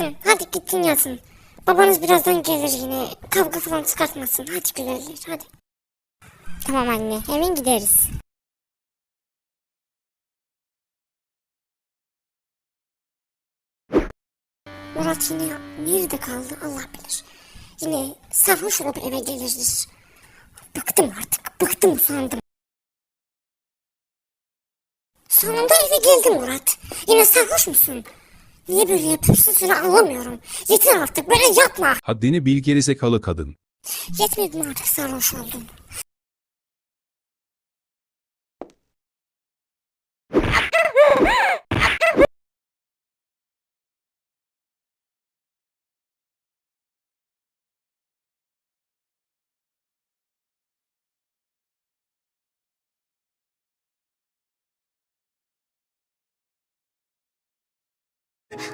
Yatsın. Hadi gitsin yatsın. Babanız birazdan gelir yine. Kavga falan çıkartmasın. Hadi gülerler hadi. Tamam anne hemen gideriz. Murat yine nerede kaldı Allah bilir. Yine sarhoş olup eve gelirdir. Bıktım artık bıktım usandım. Sonunda eve geldin Murat. Yine sarhoş musun? Niye böyle yapıyorsun seni anlamıyorum. Yeter artık böyle yapma. Haddini bil gerizekalı kadın. Yetmedi mi artık sarhoş oldun?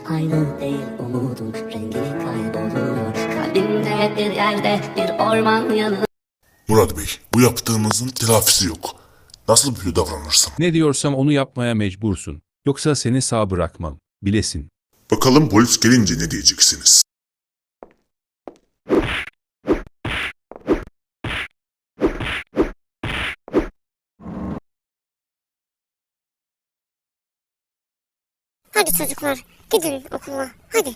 Aynı değil umudum rengini kayboluyor Kalbimde bir yerde bir orman yanı Murat Bey, bu yaptığınızın telafisi yok. Nasıl böyle davranırsın? Ne diyorsam onu yapmaya mecbursun. Yoksa seni sağ bırakmam. Bilesin. Bakalım polis gelince ne diyeceksiniz? Hadi çocuklar gidin okula hadi.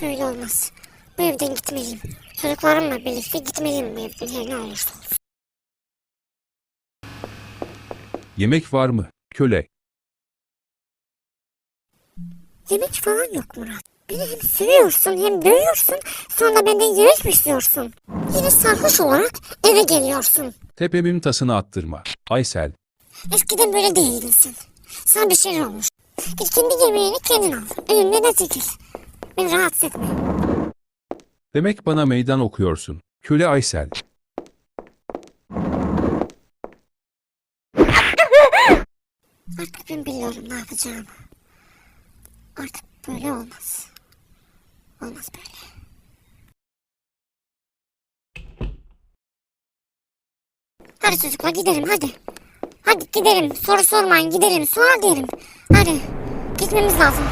Böyle olmaz. Bu evden gitmeliyim. Çocuklarımla birlikte gitmeliyim bu evden her ne olursa olsun. Yemek var mı? Köle. Yemek falan yok Murat. Beni hem seviyorsun hem dövüyorsun sonra benden yemek mi istiyorsun? Yine sarhoş olarak eve geliyorsun. Tepemin tasını attırma. Aysel. Eskiden böyle değildin sen. Sana bir şey olmuş. Git kendi yemeğini kendin al. Önümden çekil. Beni rahatsız etme. Demek bana meydan okuyorsun. Köle Aysel. Artık ben biliyorum ne yapacağımı. Artık böyle olmaz. Olmaz böyle. Hadi çocuklar gidelim hadi. Hadi gidelim. Soru sormayın gidelim. Sonra derim. Hadi. Gitmemiz lazım.